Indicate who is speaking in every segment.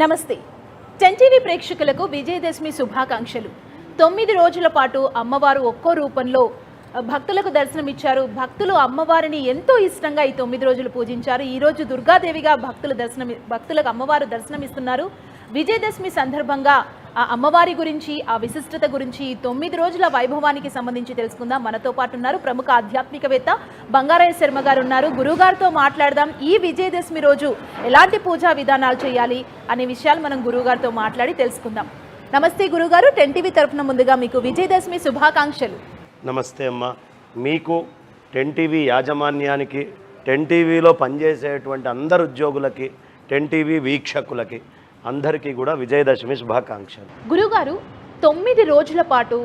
Speaker 1: నమస్తే. టెన్టీవీ ప్రేక్షకులకు విజయదశమి శుభాకాంక్షలు. తొమ్మిది రోజుల పాటు అమ్మవారు ఒక్కో రూపంలో భక్తులకు దర్శనమిచ్చారు. భక్తులు అమ్మవారిని ఎంతో ఇష్టంగా ఈ తొమ్మిది రోజులు పూజించారు. ఈరోజు దుర్గాదేవిగా భక్తులు దర్శనం భక్తులకు అమ్మవారు దర్శనమిస్తున్నారు. విజయదశమి సందర్భంగా ఆ అమ్మవారి గురించి ఆ విశిష్టత గురించి తొమ్మిది రోజుల వైభవానికి సంబంధించి తెలుసుకుందాం. మనతో పాటు ఉన్నారు ప్రముఖ ఆధ్యాత్మికవేత్త బంగారయ్య శర్మ గారు ఉన్నారు. గురువుగారితో మాట్లాడదాం. ఈ విజయదశమి రోజు ఎలాంటి పూజా విధానాలు చేయాలి అనే విషయాలు మనం గురువుగారితో మాట్లాడి తెలుసుకుందాం. నమస్తే గురుగారు టెన్ టీవీ తరఫున ముందుగా మీకు విజయదశమి శుభాకాంక్షలు.
Speaker 2: నమస్తే అమ్మ. మీకు టెన్ టీవీ యాజమాన్యానికి టెన్ టీవీలో పనిచేసేటువంటి అందరు ఉద్యోగులకి టెన్ టీవీ వీక్షకులకి అందరికీ కూడా విజయదశమి శుభాకాంక్షలు.
Speaker 1: గురుగారు తొమ్మిది రోజుల పాటు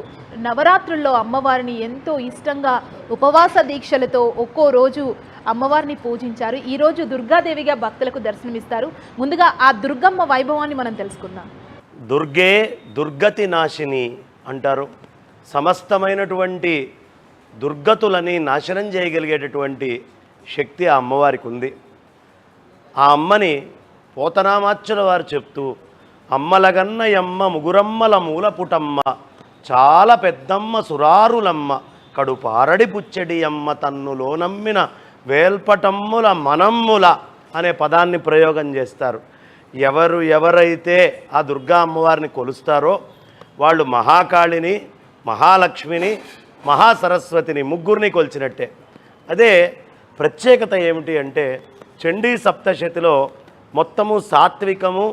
Speaker 1: నవరాత్రుల్లో అమ్మవారిని ఎంతో ఇష్టంగా ఉపవాస దీక్షలతో ఒక్కో రోజు అమ్మవారిని పూజించారు. ఈ రోజు దుర్గాదేవిగా భక్తులకు దర్శనమిస్తారు. ముందుగా ఆ దుర్గమ్మ వైభవాన్ని మనం తెలుసుకుందాం.
Speaker 2: దుర్గే దుర్గతి నాశిని అంటారు. సమస్తమైనటువంటి దుర్గతులని నాశనం చేయగలిగేటటువంటి శక్తి ఆ అమ్మవారికి ఉంది ఆ అమ్మని పోతనామాచ్యుల వారు చెప్తూ అమ్మలగన్న ఎమ్మ ముగురమ్మల మూలపుటమ్మ చాలా పెద్దమ్మ సురారులమ్మ కడుపారడి పుచ్చడి అమ్మ తన్నులో నమ్మిన వేల్పటమ్ముల మనమ్ముల అనే పదాన్ని ప్రయోగం చేస్తారు. ఎవరు ఎవరైతే ఆ దుర్గా అమ్మవారిని కొలుస్తారో వాళ్ళు మహాకాళిని మహాలక్ష్మిని మహాసరస్వతిని ముగ్గురిని కొలిచినట్టే. అదే ప్రత్యేకత ఏమిటి అంటే చండీ సప్తశతిలో మొత్తము సాత్వికము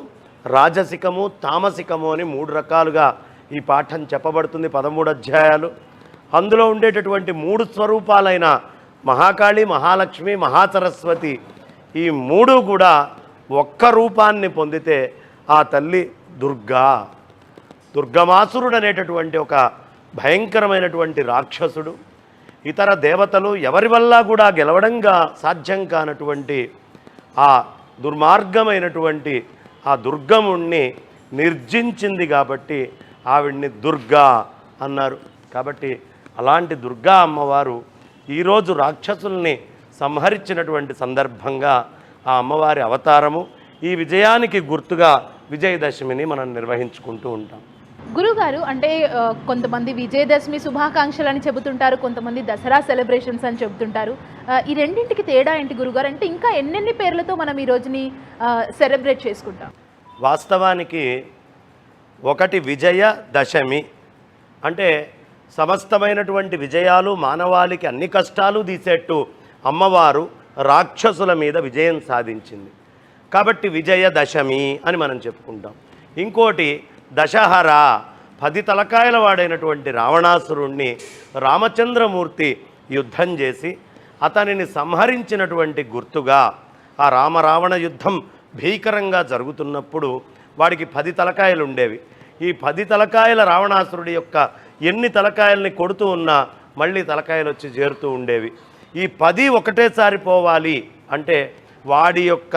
Speaker 2: రాజసికము తామసికము అని మూడు రకాలుగా ఈ పాఠం చెప్పబడుతుంది పదమూడు అధ్యాయాలు. అందులో ఉండేటటువంటి మూడు స్వరూపాలైన మహాకాళి మహాలక్ష్మి మహాసరస్వతి ఈ మూడు కూడా ఒక్క రూపాన్ని పొందితే ఆ తల్లి దుర్గా. దుర్గమాసురుడు అనేటటువంటి ఒక భయంకరమైనటువంటి రాక్షసుడు ఇతర దేవతలు ఎవరి వల్ల కూడా గెలవడంగా సాధ్యం కానటువంటి ఆ దుర్మార్గమైనటువంటి ఆ దుర్గముణ్ణి నిర్జించింది కాబట్టి ఆవిడ్ని దుర్గా అన్నారు. కాబట్టి అలాంటి దుర్గా అమ్మవారు ఈరోజు రాక్షసుల్ని సంహరించినటువంటి సందర్భంగా ఆ అమ్మవారి అవతారము ఈ విజయానికి గుర్తుగా విజయదశమిని మనం నిర్వహించుకుంటూ ఉంటాం.
Speaker 1: గురుగారు అంటే కొంతమంది విజయదశమి శుభాకాంక్షలు అని చెబుతుంటారు కొంతమంది దసరా సెలబ్రేషన్స్ అని చెబుతుంటారు. ఈ రెండింటికి తేడా ఏంటి గురుగారు? అంటే ఇంకా ఎన్నెన్ని పేర్లతో మనం ఈ రోజుని సెలబ్రేట్ చేసుకుంటాం?
Speaker 2: వాస్తవానికి ఒకటి విజయ దశమి. అంటే సమస్తమైనటువంటి విజయాలు మానవాళికి అన్ని కష్టాలు తీసేట్టు అమ్మవారు రాక్షసుల మీద విజయం సాధించింది. కాబట్టి విజయ దశమి అని మనం చెప్పుకుంటాం. ఇంకోటి దశహర. పది తలకాయల వాడైనటువంటి రావణాసురుణ్ణి రామచంద్రమూర్తి యుద్ధం చేసి అతనిని సంహరించినటువంటి గుర్తుగా ఆ రామరావణ యుద్ధం భీకరంగా జరుగుతున్నప్పుడు వాడికి పది తలకాయలు ఉండేవి. ఈ పది తలకాయల రావణాసురుడి యొక్క ఎన్ని తలకాయల్ని కొడుతూ ఉన్నా మళ్ళీ తలకాయలు వచ్చి చేరుతూ ఉండేవి. ఈ పది ఒకటేసారి పోవాలి అంటే వాడి యొక్క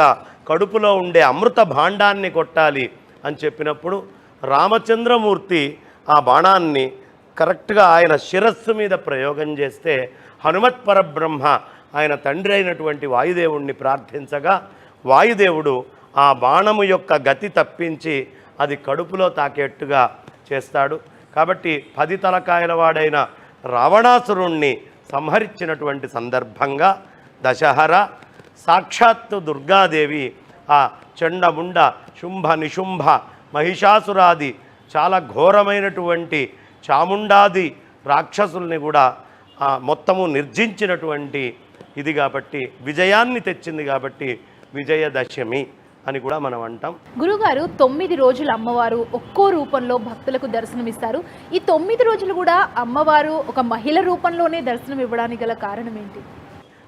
Speaker 2: కడుపులో ఉండే అమృత భాండాన్ని కొట్టాలి అని చెప్పినప్పుడు రామచంద్రమూర్తి ఆ బాణాన్ని కరెక్ట్గా ఆయన శిరస్సు మీద ప్రయోగం చేస్తే హనుమత్ పరబ్రహ్మ ఆయన తండ్రి అయినటువంటి వాయుదేవుణ్ణి ప్రార్థించగా వాయుదేవుడు ఆ బాణము యొక్క గతి తప్పించి అది కడుపులో తాకేట్టుగా చేస్తాడు. కాబట్టి పది తలకాయల వాడైన రావణాసురుణ్ణి సంహరించినటువంటి సందర్భంగా దశహర సాక్షాత్తు దుర్గాదేవి ఆ చండముండ శుంభ నిశుంభ మహిషాసురాది చాలా ఘోరమైనటువంటి చాముండాది రాక్షసుల్ని కూడా మొత్తము నిర్జించినటువంటి ఇది కాబట్టి విజయాన్ని తెచ్చింది కాబట్టి విజయదశమి అని కూడా మనం అంటాం.
Speaker 1: గురుగారు తొమ్మిది రోజులు అమ్మవారు ఒక్కో రూపంలో భక్తులకు దర్శనమిస్తారు. ఈ తొమ్మిది రోజులు కూడా అమ్మవారు ఒక మహిళ రూపంలోనే దర్శనం ఇవ్వడానికి గల కారణం ఏంటి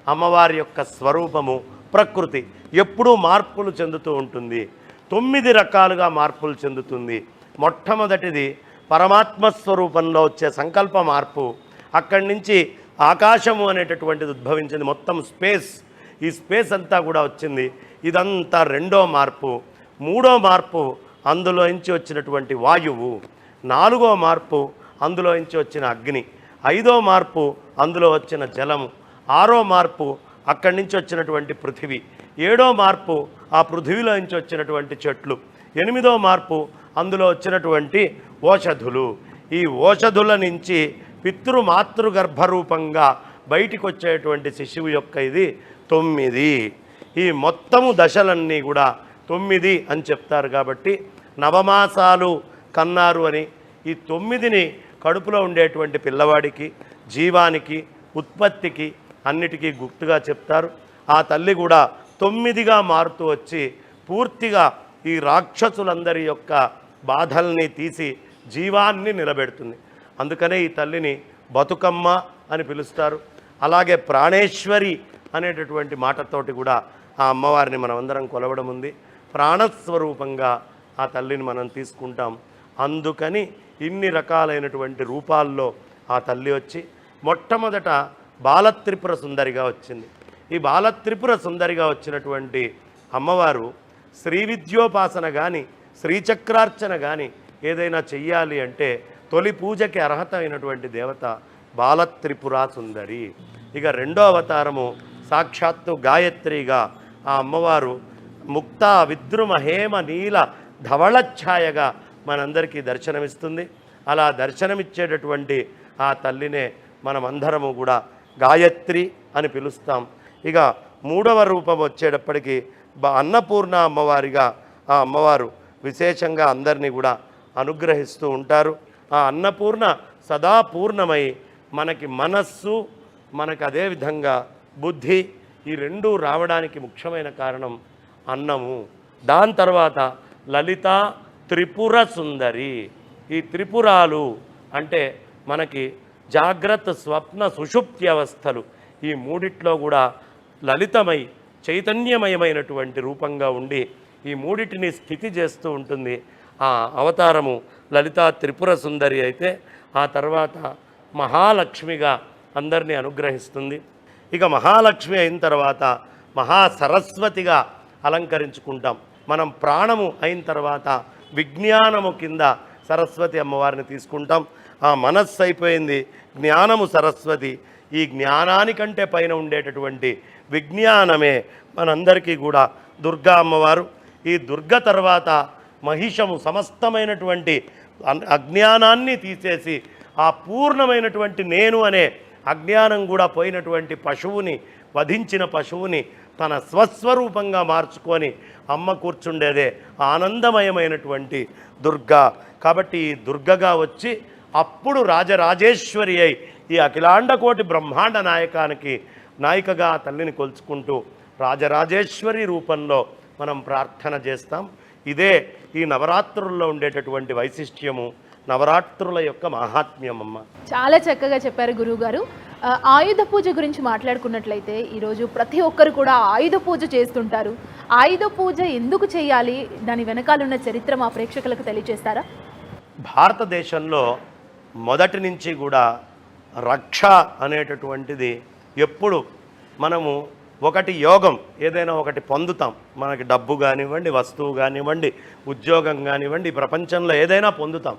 Speaker 2: అమ్మవారి యొక్క స్వరూపము ప్రకృతి ఎప్పుడూ మార్పులు చెందుతూ ఉంటుంది. తొమ్మిది రకాలుగా మార్పులు చెందుతుంది. మొట్టమొదటిది పరమాత్మ స్వరూపంలో వచ్చే సంకల్ప మార్పు. అక్కడి నుంచి ఆకాశము అనేటటువంటిది ఉద్భవించింది. మొత్తం స్పేస్ ఈ స్పేస్ అంతా కూడా వచ్చింది. ఇదంతా రెండో మార్పు. మూడో మార్పు అందులో నుంచి వచ్చినటువంటి వాయువు. నాలుగో మార్పు అందులో నుంచి వచ్చిన అగ్ని. ఐదో మార్పు అందులో వచ్చిన జలము. ఆరో మార్పు అక్కడి నుంచి వచ్చినటువంటి పృథివీ. ఏడో మార్పు ఆ పృథివీలోంచి వచ్చినటువంటి చెట్లు. ఎనిమిదో మార్పు అందులో వచ్చినటువంటి ఓషధులు. ఈ ఓషధుల నుంచి పితృ మాతృగర్భరూపంగా బయటికి వచ్చేటువంటి శిశువు యొక్క ఇది తొమ్మిది. ఈ మొత్తము దశలన్నీ కూడా తొమ్మిది అని చెప్తారు కాబట్టి నవమాసాలు కన్నారు అని ఈ తొమ్మిదిని కడుపులో ఉండేటువంటి పిల్లవాడికి జీవానికి ఉత్పత్తికి అన్నిటికీ గుర్తుగా చెప్తారు. ఆ తల్లి కూడా తొమ్మిదిగా మారుతూ వచ్చి పూర్తిగా ఈ రాక్షసులందరి యొక్క బాధల్ని తీసి జీవాన్ని నిలబెడుతుంది. అందుకనే ఈ తల్లిని బతుకమ్మ అని పిలుస్తారు. అలాగే ప్రాణేశ్వరి అనేటటువంటి మాటతోటి కూడా ఆ అమ్మవారిని మనం అందరం కొలవడం ఉంది. ప్రాణస్వరూపంగా ఆ తల్లిని మనం తీసుకుంటాం. అందుకని ఇన్ని రకాలైనటువంటి రూపాల్లో ఆ తల్లి వచ్చి మొట్టమొదట బాలత్రిపుర సుందరిగా వచ్చింది. ఈ బాలత్రిపుర సుందరిగా వచ్చినటువంటి అమ్మవారు శ్రీ విద్యోపాసన కానీ శ్రీచక్రార్చన కానీ ఏదైనా చెయ్యాలి అంటే తొలి పూజకి అర్హత అయినటువంటి దేవత బాలత్రిపుర సుందరి. ఇక రెండో అవతారము సాక్షాత్తు గాయత్రిగా ఆ అమ్మవారు ముక్త విద్రుమ హేమ నీల ధవళఛాయగా మనందరికీ దర్శనమిస్తుంది. అలా దర్శనమిచ్చేటటువంటి ఆ తల్లినే మనమందరము కూడా గాయత్రి అని పిలుస్తాం. ఇక మూడవ రూపం వచ్చేటప్పటికి అన్నపూర్ణ అమ్మవారిగా ఆ అమ్మవారు విశేషంగా అందరినీ కూడా అనుగ్రహిస్తూ ఉంటారు. ఆ అన్నపూర్ణ సదా పూర్ణమై మనకి మనస్సు మనకు అదేవిధంగా బుద్ధి ఈ రెండూ రావడానికి ముఖ్యమైన కారణం అన్నము. దాని తర్వాత లలిత త్రిపుర సుందరి. ఈ త్రిపురాలు అంటే మనకి జాగ్రత్త స్వప్న సుషుప్తి అవస్థలు ఈ మూడిట్లో కూడా లలితమై చైతన్యమయమైనటువంటి రూపంగా ఉండి ఈ మూడిటిని స్థితి చేస్తూ ఉంటుంది. ఆ అవతారము లలితా త్రిపుర సుందరి అయితే ఆ తర్వాత మహాలక్ష్మిగా అందరినీ అనుగ్రహిస్తుంది. ఇక మహాలక్ష్మి అయిన తర్వాత మహాసరస్వతిగా అలంకరించుకుంటాం. మనం ప్రాణము అయిన తర్వాత విజ్ఞానము కింద సరస్వతి అమ్మవారిని తీసుకుంటాం. ఆ మనస్సు అయిపోయింది జ్ఞానము సరస్వతి. ఈ జ్ఞానానికంటే పైన ఉండేటటువంటి విజ్ఞానమే మనందరికీ కూడా దుర్గా అమ్మవారు. ఈ దుర్గ తర్వాత మహిషము సమస్తమైనటువంటి అన్- అజ్ఞానాన్ని తీసేసి ఆ పూర్ణమైనటువంటి నేను అనే అజ్ఞానం కూడా పోయినటువంటి పశువుని వధించిన పశువుని తన స్వస్వరూపంగా మార్చుకొని అమ్మ కూర్చుండేదే ఆనందమయమైనటువంటి దుర్గా. కాబట్టి ఈ దుర్గగా వచ్చి అప్పుడు రాజరాజేశ్వరి అయి ఈ అఖిలాండకోటి బ్రహ్మాండ నాయకానికి నాయికగా ఆ తల్లిని కొలుచుకుంటూ రాజరాజేశ్వరి రూపంలో మనం ప్రార్థన చేస్తాం. ఇదే ఈ నవరాత్రుల్లో ఉండేటటువంటి వైశిష్ట్యము నవరాత్రుల యొక్క మహాత్మ్యం అమ్మ
Speaker 1: చాలా చక్కగా చెప్పారు గురువు గారు ఆయుధ పూజ గురించి మాట్లాడుకున్నట్లయితే ఈరోజు ప్రతి ఒక్కరు కూడా ఆయుధ పూజ చేస్తుంటారు. ఆయుధ పూజ ఎందుకు చేయాలి? దాని వెనకాలన్న చరిత్ర మా ప్రేక్షకులకు తెలియజేస్తారా
Speaker 2: భారతదేశంలో మొదటి నుంచి కూడా రక్ష అనేటటువంటిది ఎప్పుడు మనము ఒకటి యోగం ఏదైనా ఒకటి పొందుతాం. మనకి డబ్బు కానివ్వండి వస్తువు కానివ్వండి ఉద్యోగం కానివ్వండి ప్రపంచంలో ఏదైనా పొందుతాం.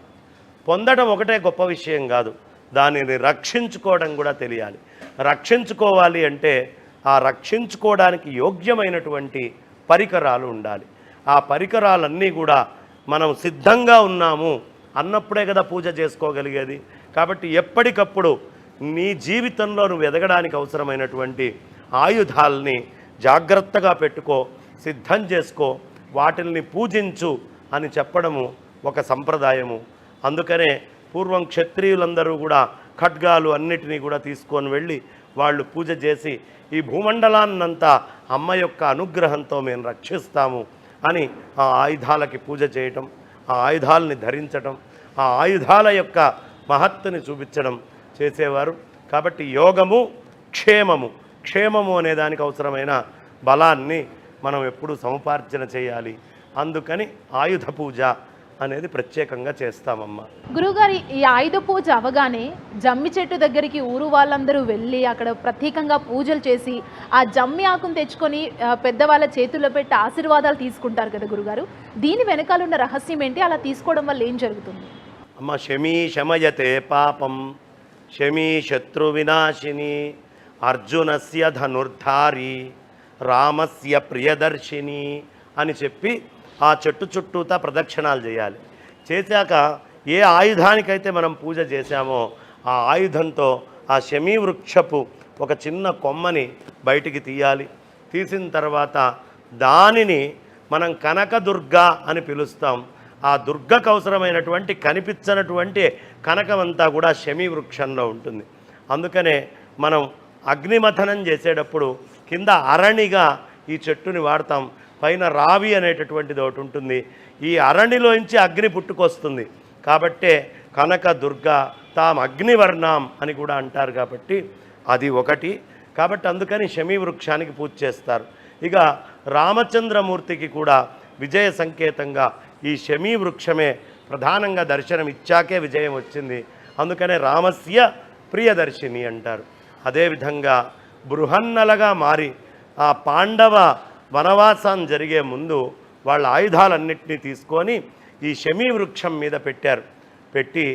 Speaker 2: పొందడం ఒకటే గొప్ప విషయం కాదు. దానిని రక్షించుకోవడం కూడా తెలియాలి. రక్షించుకోవాలి అంటే ఆ రక్షించుకోవడానికి యోగ్యమైనటువంటి పరికరాలు ఉండాలి. ఆ పరికరాలన్నీ కూడా మనం సిద్ధంగా ఉన్నాము అన్నప్పుడే కదా పూజ చేసుకోగలిగేది. కాబట్టి ఎప్పటికప్పుడు నీ జీవితంలో నువ్వు ఎదగడానికి అవసరమైనటువంటి ఆయుధాలని జాగ్రత్తగా పెట్టుకో సిద్ధం చేసుకో వాటిల్ని పూజించు అని చెప్పడము ఒక సంప్రదాయము. అందుకనే పూర్వం క్షత్రియులందరూ కూడా ఖడ్గాలు అన్నిటినీ కూడా తీసుకొని వెళ్ళి వాళ్ళు పూజ చేసి ఈ భూమండలాన్నంతా అమ్మ యొక్క అనుగ్రహంతో మేము రక్షిస్తాము అని ఆ ఆయుధాలకి పూజ చేయటం ఆ ఆయుధాలని ధరించటం ఆ ఆయుధాల యొక్క మహత్తుని చూపించడం చేసేవారు. కాబట్టి యోగము క్షేమము. క్షేమము అనే దానికి అవసరమైన బలాన్ని మనం ఎప్పుడూ సముపార్జన చేయాలి. అందుకని ఆయుధ పూజ అనేది ప్రత్యేకంగా చేస్తామమ్మా.
Speaker 1: గురువుగారి ఈ ఆయుధ పూజ అవగానే జమ్మి చెట్టు దగ్గరికి ఊరు వాళ్ళందరూ వెళ్ళి అక్కడ ప్రత్యేకంగా పూజలు చేసి ఆ జమ్మి ఆకును తెచ్చుకొని పెద్దవాళ్ళ చేతుల్లో పెట్టి ఆశీర్వాదాలు తీసుకుంటారు కదా గురుగారు. దీని వెనకాల ఉన్న రహస్యం ఏంటి? అలా తీసుకోవడం వల్ల ఏం జరుగుతుంది?
Speaker 2: అమ్మ శమీ శమయతే పాపం. శమీ శత్రు వినాశిని అర్జునస్య ధనుర్ధారి రామస్య ప్రియదర్శిని అని చెప్పి ఆ చెట్టు చుట్టూతా ప్రదక్షిణాలు చేయాలి. చేశాక ఏ ఆయుధానికైతే మనం పూజ చేశామో ఆ ఆయుధంతో ఆ శమీ వృక్షపు ఒక చిన్న కొమ్మని బయటికి తీయాలి. తీసిన తర్వాత దానిని మనం కనకదుర్గ అని పిలుస్తాం. ఆ దుర్గకు అవసరమైనటువంటి కనిపించనటువంటి కనకమంతా కూడా శమీ వృక్షంలో ఉంటుంది. అందుకనే మనం అగ్నిమథనం చేసేటప్పుడు కింద అరణిగా ఈ చెట్టుని వాడతాం. పైన రావి అనేటటువంటిది ఒకటి ఉంటుంది. ఈ అరణిలోంచి అగ్ని పుట్టుకొస్తుంది. కాబట్టే కనక దుర్గ తాం అగ్నివర్ణం అని కూడా అంటారు కాబట్టి అది ఒకటి. కాబట్టి అందుకని శమీ వృక్షానికి పూజ చేస్తారు. ఇక రామచంద్రమూర్తికి కూడా విజయ సంకేతంగా ఈ శమీ వృక్షమే ప్రధానంగా దర్శనం ఇచ్చాకే విజయం వచ్చింది. అందుకనే రామస్య ప్రియదర్శిని అంటారు. అదేవిధంగా బృహన్నలగా మారి ఆ పాండవ వనవాసం జరిగే ముందు వాళ్ళ ఆయుధాలన్నింటినీ తీసుకొని ఈ శమీ వృక్షం మీద పెట్టారు. పెట్టి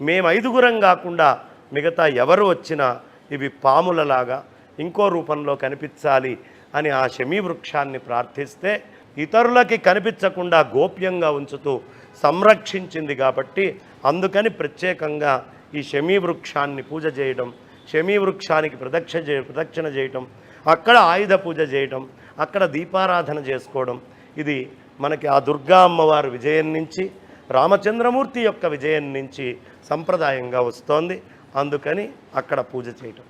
Speaker 2: మేము ఐదుగురం కాకుండా మిగతా ఎవరు వచ్చినా ఇవి పాములలాగా ఇంకో రూపంలో కనిపించాలి అని ఆ శమీ వృక్షాన్ని ప్రార్థిస్తే ఇతరులకి కనిపించకుండా గోప్యంగా ఉంచుతూ సంరక్షించింది కాబట్టి అందుకని ప్రత్యేకంగా ఈ శమీ వృక్షాన్ని పూజ చేయడం శమీ వృక్షానికి ప్రదక్షిణ చేయ ప్రదక్షిణ చేయటం అక్కడ ఆయుధ పూజ చేయటం అక్కడ దీపారాధన చేసుకోవడం. ఇది మనకి ఆ దుర్గా అమ్మవారి విజయం నుంచి రామచంద్రమూర్తి యొక్క విజయం నుంచి సంప్రదాయంగా వస్తోంది. అందుకని అక్కడ పూజ చేయటం.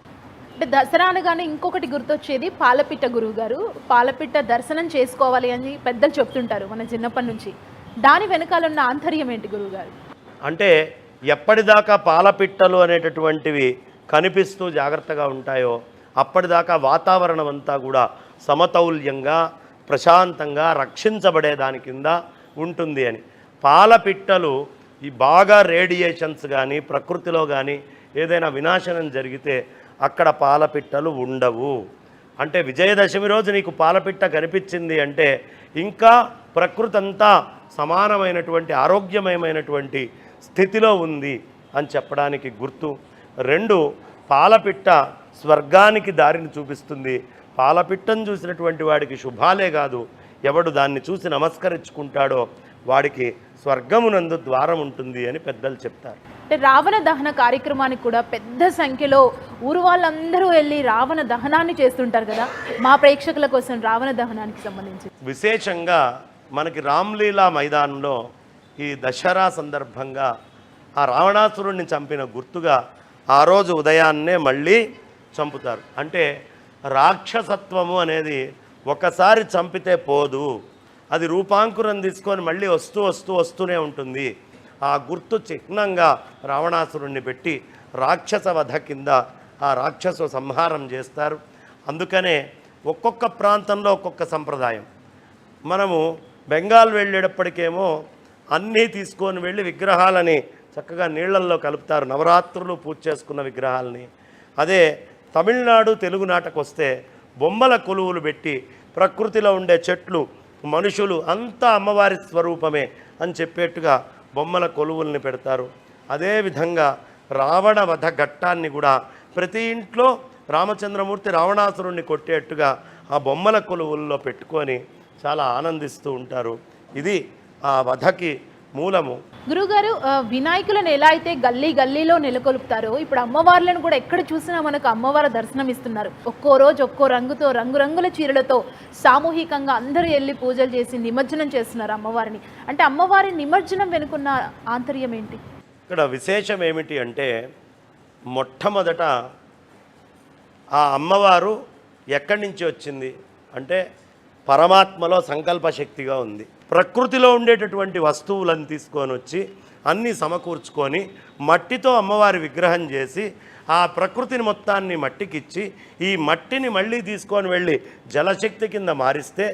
Speaker 1: అంటే దసరా అనగానే ఇంకొకటి గుర్తొచ్చేది పాలపిట్ట గురువు గారు పాలపిట్ట దర్శనం చేసుకోవాలి అని పెద్దలు చెప్తుంటారు మన చిన్నప్పటి నుంచి. దాని వెనకాల ఉన్న ఆంతర్యం ఏంటి గురువు గారు
Speaker 2: అంటే ఎప్పటిదాకా పాలపిట్టలు అనేటటువంటివి కనిపిస్తూ జాగ్రత్తగా ఉంటాయో అప్పటిదాకా వాతావరణం అంతా కూడా సమతౌల్యంగా ప్రశాంతంగా రక్షించబడే దాని కింద ఉంటుంది అని. పాలపిట్టలు ఈ బాగా రేడియేషన్స్ కానీ ప్రకృతిలో కానీ ఏదైనా వినాశనం జరిగితే అక్కడ పాలపిట్టలు ఉండవు. అంటే విజయదశమి రోజు నీకు పాలపిట్ట కనిపించింది అంటే ఇంకా ప్రకృతి అంతా సమానమైనటువంటి ఆరోగ్యమయమైనటువంటి స్థితిలో ఉంది అని చెప్పడానికి గుర్తు. రెండు పాలపిట్ట స్వర్గానికి దారిని చూపిస్తుంది. పాలపిట్టను చూసినటువంటి వాడికి శుభాలే కాదు. ఎవడు దాన్ని చూసి నమస్కరించుకుంటాడో వాడికి స్వర్గమునందు ద్వారం ఉంటుంది అని పెద్దలు చెప్తారు.
Speaker 1: అంటే రావణ దహన కార్యక్రమానికి కూడా పెద్ద సంఖ్యలో ఊరు వాళ్ళందరూ వెళ్ళి రావణ దహనాన్ని చేస్తుంటారు కదా. మా ప్రేక్షకుల కోసం రావణ దహనానికి సంబంధించి.
Speaker 2: విశేషంగా మనకి రామ్లీలా మైదానంలో ఈ దసరా సందర్భంగా ఆ రావణాసురుణ్ణి చంపిన గుర్తుగా ఆ రోజు ఉదయాన్నే మళ్ళీ చంపుతారు. అంటే రాక్షసత్వము అనేది ఒకసారి చంపితే పోదు. అది రూపాంకురం తీసుకొని మళ్ళీ వస్తూ వస్తూ వస్తూనే ఉంటుంది. ఆ గుర్తు చిహ్నంగా రావణాసురుణ్ణి పెట్టి రాక్షస వధ కింద ఆ రాక్షసు సంహారం చేస్తారు. అందుకనే ఒక్కొక్క ప్రాంతంలో ఒక్కొక్క సంప్రదాయం. మనము బెంగాల్ వెళ్ళేటప్పటికేమో అన్నీ తీసుకొని వెళ్ళి విగ్రహాలని చక్కగా నీళ్ళల్లో కలుపుతారు. నవరాత్రులు పూజ చేసుకున్న విగ్రహాలని. అదే తమిళనాడు తెలుగునాటకు వస్తే బొమ్మల కొలువులు పెట్టి ప్రకృతిలో ఉండే చెట్లు మనుషులు అంతా అమ్మవారి స్వరూపమే అని చెప్పేట్టుగా బొమ్మల కొలువుల్ని పెడతారు. అదేవిధంగా రావణ వధ ఘట్టాన్ని కూడా ప్రతి ఇంట్లో రామచంద్రమూర్తి రావణాసురుణ్ణి కొట్టేట్టుగా ఆ బొమ్మల కొలువుల్లో పెట్టుకొని చాలా ఆనందిస్తూ ఉంటారు. ఇది ఆ వధకి మూలము.
Speaker 1: గురుగారు వినాయకులను ఎలా అయితే గల్లీ గల్లీలో నెలకొల్పుతారో ఇప్పుడు అమ్మవార్లను కూడా ఎక్కడ చూసినా మనకు అమ్మవారి దర్శనం ఇస్తున్నారు. ఒక్కో రోజు ఒక్కో రంగుతో రంగురంగుల చీరలతో సామూహికంగా అందరూ వెళ్ళి పూజలు చేసి నిమజ్జనం చేస్తున్నారు అమ్మవారిని. అంటే అమ్మవారి నిమజ్జనం వెనుకున్న ఆంతర్యం ఏంటి?
Speaker 2: ఇక్కడ విశేషం ఏమిటి అంటే మొట్టమొదట ఆ అమ్మవారు ఎక్కడి నుంచి వచ్చింది? అంటే పరమాత్మలో సంకల్ప శక్తిగా ఉంది. ప్రకృతిలో ఉండేటటువంటి వస్తువులను తీసుకొని వచ్చి అన్నీ సమకూర్చుకొని మట్టితో అమ్మవారి విగ్రహం చేసి ఆ ప్రకృతిని మొత్తాన్ని మట్టికిచ్చి ఈ మట్టిని మళ్ళీ తీసుకొని వెళ్ళి జలశక్తి కింద మారిస్తే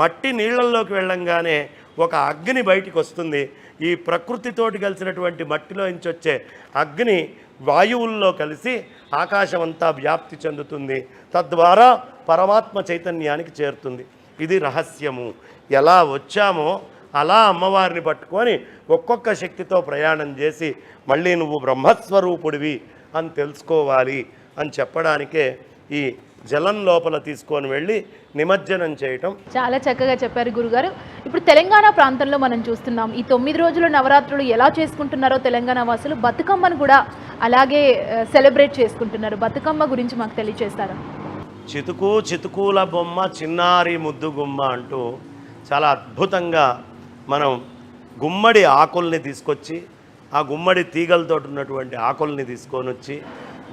Speaker 2: మట్టి నీళ్ళల్లోకి వెళ్ళంగానే ఒక అగ్ని బయటికి వస్తుంది. ఈ ప్రకృతితోటి కలిసినటువంటి మట్టిలో నుంచి వచ్చే అగ్ని వాయువుల్లో కలిసి ఆకాశమంతా వ్యాప్తి చెందుతుంది. తద్వారా పరమాత్మ చైతన్యానికి చేరుతుంది. ఇది రహస్యము. ఎలా వచ్చామో అలా అమ్మవారిని పట్టుకొని ఒక్కొక్క శక్తితో ప్రయాణం చేసి మళ్ళీ నువ్వు బ్రహ్మస్వరూపుడివి అని తెలుసుకోవాలి అని చెప్పడానికే ఈ జలం లోపల తీసుకొని వెళ్ళి నిమజ్జనం చేయటం.
Speaker 1: చాలా చక్కగా చెప్పారు గురుగారు. ఇప్పుడు తెలంగాణ ప్రాంతంలో మనం చూస్తున్నాం. ఈ తొమ్మిది రోజుల నవరాత్రులు ఎలా చేసుకుంటున్నారో తెలంగాణ వాసులు బతుకమ్మను కూడా అలాగే సెలబ్రేట్ చేసుకుంటున్నారు. బతుకమ్మ గురించి మాకు తెలియజేస్తారా
Speaker 2: చితుకు చితుకుల బొమ్మ చిన్నారి ముద్దు గుమ్మ అంటూ చాలా అద్భుతంగా మనం గుమ్మడి ఆకుల్ని తీసుకొచ్చి ఆ గుమ్మడి తీగలతో ఉన్నటువంటి ఆకుల్ని తీసుకొని వచ్చి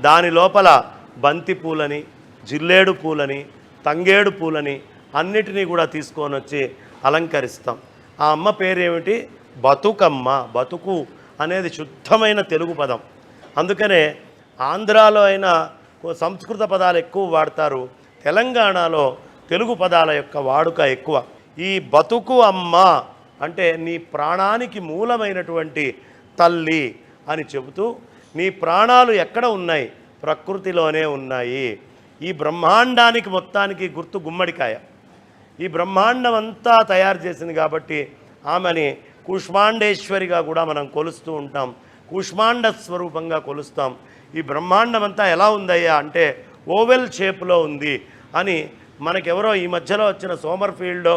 Speaker 2: దాని లోపల బంతి పూలని జిల్లేడు పూలని తంగేడు పూలని అన్నిటినీ కూడా తీసుకొని వచ్చి అలంకరిస్తాం. ఆ అమ్మ పేరేమిటి? బతుకమ్మ. బతుకు అనేది శుద్ధమైన తెలుగు పదం. అందుకనే ఆంధ్రాలో అయినా సంస్కృత పదాలు ఎక్కువ వాడతారు. తెలంగాణలో తెలుగు పదాల యొక్క వాడుక ఎక్కువ. ఈ బతుకు అమ్మ అంటే నీ ప్రాణానికి మూలమైనటువంటి తల్లి అని చెబుతూ నీ ప్రాణాలు ఎక్కడ ఉన్నాయి? ప్రకృతిలోనే ఉన్నాయి. ఈ బ్రహ్మాండానికి మొత్తానికి గుర్తు గుమ్మడికాయ. ఈ బ్రహ్మాండం అంతా తయారు చేసింది కాబట్టి ఆమెని కుష్మాండేశ్వరిగా కూడా మనం కొలుస్తూ ఉంటాం. ఉష్మాండ స్వరూపంగా కొలుస్తాం. ఈ బ్రహ్మాండం అంతా ఎలా ఉందయ్యా అంటే ఓవెల్ షేప్లో ఉంది అని మనకెవరో ఈ మధ్యలో వచ్చిన సోమర్ఫీల్డో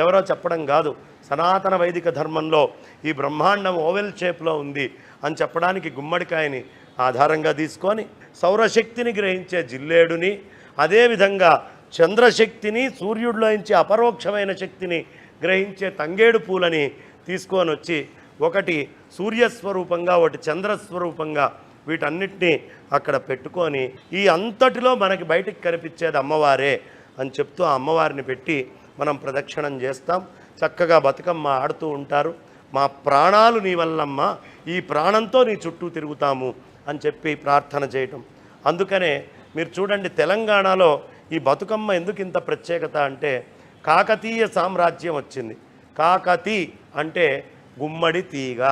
Speaker 2: ఎవరో చెప్పడం కాదు. సనాతన వైదిక ధర్మంలో ఈ బ్రహ్మాండం ఓవెల్ షేప్లో ఉంది అని చెప్పడానికి గుమ్మడికాయని ఆధారంగా తీసుకొని సౌరశక్తిని గ్రహించే జిల్లేడుని అదేవిధంగా చంద్రశక్తిని సూర్యుడిలోంచి అపరోక్షమైన శక్తిని గ్రహించే తంగేడు పూలని తీసుకొని వచ్చి ఒకటి సూర్యస్వరూపంగా ఒకటి చంద్రస్వరూపంగా వీటన్నిటినీ అక్కడ పెట్టుకొని ఈ అంతటిలో మనకి బయటికి కనిపించేది అమ్మవారే అని చెప్తూ ఆ అమ్మవారిని పెట్టి మనం ప్రదక్షిణం చేస్తాం. చక్కగా బతుకమ్మ ఆడుతూ ఉంటారు. మా ప్రాణాలు నీ వల్లమ్మ ఈ ప్రాణంతో నీ చుట్టూ తిరుగుతాము అని చెప్పి ప్రార్థన చేయటం. అందుకనే మీరు చూడండి తెలంగాణలో ఈ బతుకమ్మ ఎందుకు ఇంత ప్రత్యేకత అంటే కాకతీయ సామ్రాజ్యం వచ్చింది. కాకతి అంటే గుమ్మడి తీగ.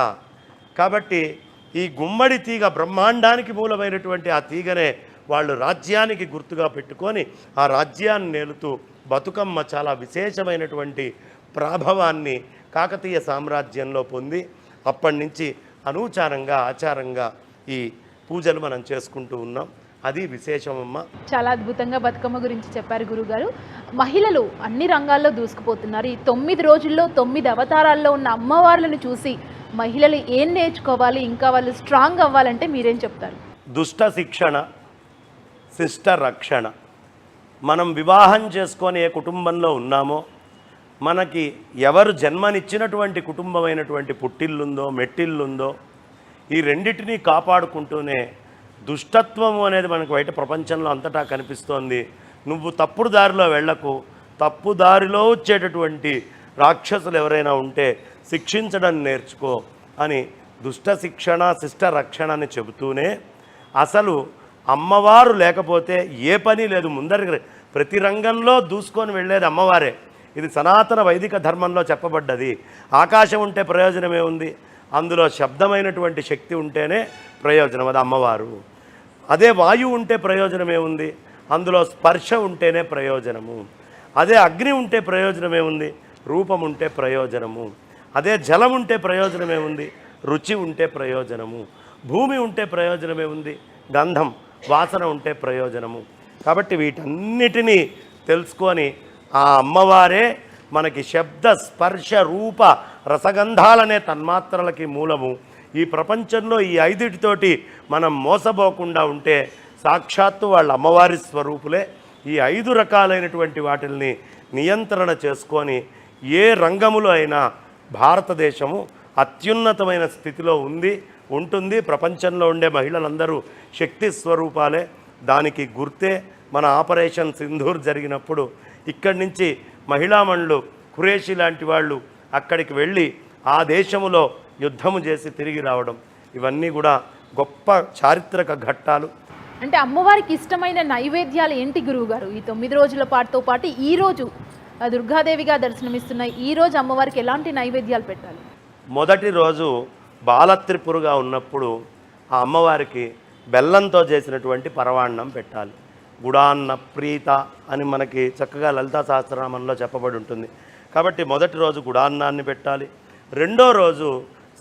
Speaker 2: కాబట్టి ఈ గుమ్మడి తీగ బ్రహ్మాండానికి మూలమైనటువంటి ఆ తీగనే వాళ్ళు రాజ్యానికి గుర్తుగా పెట్టుకొని ఆ రాజ్యాన్ని నేలుతూ బతుకమ్మ చాలా విశేషమైనటువంటి ప్రాభవాన్ని కాకతీయ సామ్రాజ్యంలో పొంది అప్పటి నుంచి అనూచారంగా ఆచారంగా ఈ పూజలు మనం చేసుకుంటూ ఉన్నాం. అది విశేషమమ్మ.
Speaker 1: చాలా అద్భుతంగా బతుకమ్మ గురించి చెప్పారు గురుగారు. మహిళలు అన్ని రంగాల్లో దూసుకుపోతున్నారు. ఈ తొమ్మిది రోజుల్లో తొమ్మిది అవతారాల్లో ఉన్న అమ్మవార్లను చూసి మహిళలు ఏం నేర్చుకోవాలి ఇంకా వాళ్ళు స్ట్రాంగ్ అవ్వాలంటే మీరేం చెప్తారు?
Speaker 2: దుష్ట శిక్షణ శిష్ట రక్షణ. మనం వివాహం చేసుకొని ఏ కుటుంబంలో ఉన్నామో మనకి ఎవరు జన్మనిచ్చినటువంటి కుటుంబమైనటువంటి పుట్టిల్లుందో మెట్టిల్లుందో ఈ రెండిటినీ కాపాడుకుంటూనే దుష్టత్వము అనేది మనకు బయట ప్రపంచంలో అంతటా కనిపిస్తోంది. నువ్వు తప్పుడు దారిలో వెళ్ళకు. తప్పు దారిలో వచ్చేటటువంటి రాక్షసులు ఎవరైనా ఉంటే శిక్షించడం నేర్చుకో అని దుష్ట శిక్షణ శిష్ట రక్షణ అని చెబుతూనే అసలు అమ్మవారు లేకపోతే ఏ పని లేదు. ముందరికి ప్రతి రంగంలో దూసుకొని వెళ్ళేది అమ్మవారే. ఇది సనాతన వైదిక ధర్మంలో చెప్పబడ్డది. ఆకాశం ఉంటే ప్రయోజనమే ఉంది. అందులో శబ్దమైనటువంటి శక్తి ఉంటేనే ప్రయోజనం అది అమ్మవారు. అదే వాయువు ఉంటే ప్రయోజనమే ఉంది అందులో స్పర్శ ఉంటేనే ప్రయోజనము. అదే అగ్ని ఉంటే ప్రయోజనమే ఉంది రూపం ఉంటే ప్రయోజనము. అదే జలం ఉంటే ప్రయోజనమే ఉంది రుచి ఉంటే ప్రయోజనము. భూమి ఉంటే ప్రయోజనమే ఉంది గంధం వాసన ఉంటే ప్రయోజనము. కాబట్టి వీటన్నిటినీ తెలుసుకొని ఆ అమ్మవారే మనకి శబ్ద స్పర్శ రూప రసగంధాలనే తన్మాత్రలకి మూలము. ఈ ప్రపంచంలో ఈ ఐదుటితోటి మనం మోసపోకుండా ఉంటే సాక్షాత్తు వాళ్ళ అమ్మవారి స్వరూపులే. ఈ ఐదు రకాలైనటువంటి వాటిల్ని నియంత్రణ చేసుకొని ఏ రంగములో అయినా భారతదేశము అత్యున్నతమైన స్థితిలో ఉంది ఉంటుంది. ప్రపంచంలో ఉండే మహిళలందరూ శక్తి స్వరూపాలే. దానికి గుర్తే మన ఆపరేషన్ సింధూర్ జరిగినప్పుడు ఇక్కడి నుంచి మహిళామణులు ఖురేషి లాంటి వాళ్ళు అక్కడికి వెళ్ళి ఆ దేశములో యుద్ధము చేసి తిరిగి రావడం. ఇవన్నీ కూడా గొప్ప చారిత్రక ఘట్టాలు.
Speaker 1: అంటే అమ్మవారికి ఇష్టమైన నైవేద్యాలు ఏంటి గురువు గారు ఈ తొమ్మిది రోజుల పాటుతో పాటు ఈ రోజు ఆ, దుర్గాదేవిగా దర్శనమిస్తున్న ఈ రోజు అమ్మవారికి ఎలాంటి నైవేద్యాలు పెట్టాలి?
Speaker 2: మొదటి రోజు బాలత్రిపురుగా ఉన్నప్పుడు ఆ అమ్మవారికి బెల్లంతో చేసినటువంటి పరవాన్నం పెట్టాలి. గుడాన్న ప్రీత అని మనకి చక్కగా లలితా సహస్రనామంలో చెప్పబడి ఉంటుంది. కాబట్టి మొదటి రోజు గుడాన్నాన్ని పెట్టాలి. రెండో రోజు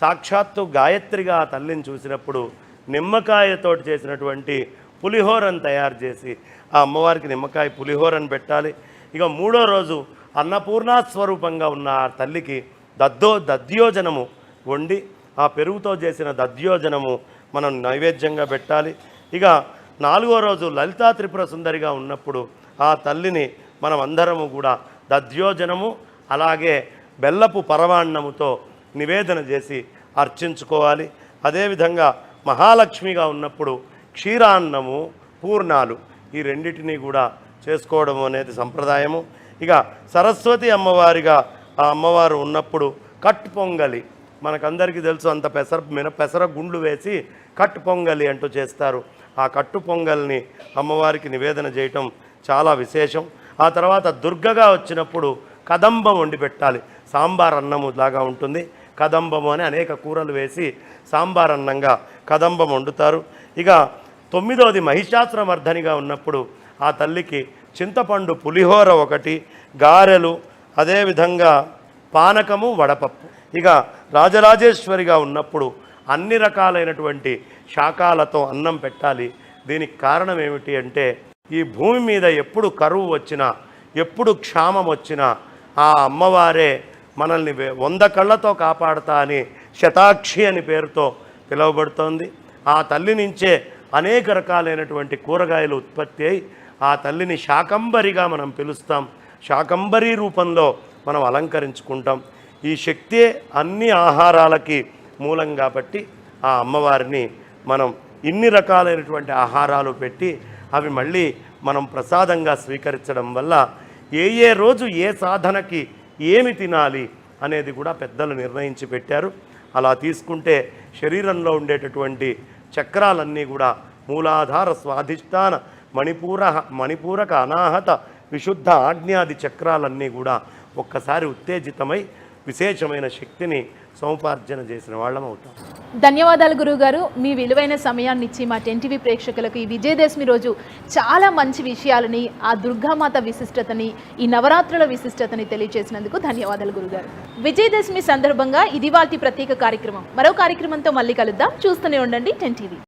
Speaker 2: సాక్షాత్తు గాయత్రిగా ఆ తల్లిని చూసినప్పుడు నిమ్మకాయతోటి చేసినటువంటి పులిహోరను తయారు చేసి ఆ అమ్మవారికి నిమ్మకాయ పులిహోరను పెట్టాలి. ఇక మూడో రోజు అన్నపూర్ణా స్వరూపంగా ఉన్న ఆ తల్లికి దద్దో దద్యోజనము వండి ఆ పెరుగుతో చేసిన దద్యోజనము మనం నైవేద్యంగా పెట్టాలి. ఇక నాలుగో రోజు లలితా త్రిపుర సుందరిగా ఉన్నప్పుడు ఆ తల్లిని మనం అందరము కూడా దద్యోజనము అలాగే బెల్లపు పరవాన్నముతో నివేదన చేసి అర్చించుకోవాలి. అదేవిధంగా మహాలక్ష్మిగా ఉన్నప్పుడు క్షీరాన్నము పూర్ణాలు ఈ రెండింటినీ కూడా చేసుకోవడం అనేది సంప్రదాయము. ఇక సరస్వతి అమ్మవారిగా ఆ అమ్మవారు ఉన్నప్పుడు కట్ పొంగలి మనకందరికీ తెలుసు అంత పెసర మిన పెసర గుండ్లు వేసి కట్టు పొంగలి అంటూ చేస్తారు. ఆ కట్టు పొంగల్ని అమ్మవారికి నివేదన చేయటం చాలా విశేషం. ఆ తర్వాత దుర్గగా వచ్చినప్పుడు కదంబం వండి పెట్టాలి. సాంబార్ అన్నము లాగా ఉంటుంది. కదంబము అని అనేక కూరలు వేసి సాంబార్ అన్నంగా కదంబం వండుతారు. ఇక తొమ్మిదవది మహిషాసురమర్ధనిగా ఉన్నప్పుడు ఆ తల్లికి చింతపండు పులిహోర ఒకటి గారెలు అదేవిధంగా పానకము వడపప్పు. ఇక రాజరాజేశ్వరిగా ఉన్నప్పుడు అన్ని రకాలైనటువంటి శాఖాలతో అన్నం పెట్టాలి. దీనికి కారణం ఏమిటి అంటే ఈ భూమి మీద ఎప్పుడు కరువు వచ్చినా ఎప్పుడు క్షామం వచ్చినా ఆ అమ్మవారే మనల్ని వంద కళ్ళతో కాపాడతా అని శతాక్షి అని పేరుతో పిలువబడుతోంది. ఆ తల్లి నుంచే అనేక రకాలైనటువంటి కూరగాయలు ఉత్పత్తి అయి ఆ తల్లిని శాకంబరిగా మనం పిలుస్తాం. శాకంబరి రూపంలో మనం అలంకరించుకుంటాం. ఈ శక్తే అన్ని ఆహారాలకి మూలం కాబట్టి ఆ అమ్మవారిని మనం ఇన్ని రకాలైనటువంటి ఆహారాలు పెట్టి అవి మళ్ళీ మనం ప్రసాదంగా స్వీకరించడం వల్ల ఏ ఏ రోజు ఏ సాధనకి ఏమి తినాలి అనేది కూడా పెద్దలు నిర్ణయించి పెట్టారు. అలా తీసుకుంటే శరీరంలో ఉండేటటువంటి చక్రాలన్నీ కూడా మూలాధార స్వాధిష్టాన మణిపూర మణిపూరక అనాహత విశుద్ధ ఆజ్ఞాది చక్రాలన్నీ కూడా ఒక్కసారి ఉత్తేజితమై విశేషమైన శక్తిని సముపార్జన చేసిన వాళ్ళం అవుతాం.
Speaker 1: ధన్యవాదాలు గురువుగారు. మీ విలువైన సమయాన్ని ఇచ్చి మా టెన్టీవీ ప్రేక్షకులకు ఈ విజయదశమి రోజు చాలా మంచి విషయాలని ఆ దుర్గామాత విశిష్టతని ఈ నవరాత్రుల విశిష్టతని తెలియజేసినందుకు ధన్యవాదాలు గురుగారు విజయదశమి సందర్భంగా ఇది వాటి ప్రత్యేక కార్యక్రమం. మరో కార్యక్రమంతో మళ్ళీ కలుద్దాం. చూస్తూనే ఉండండి టెన్టీవీ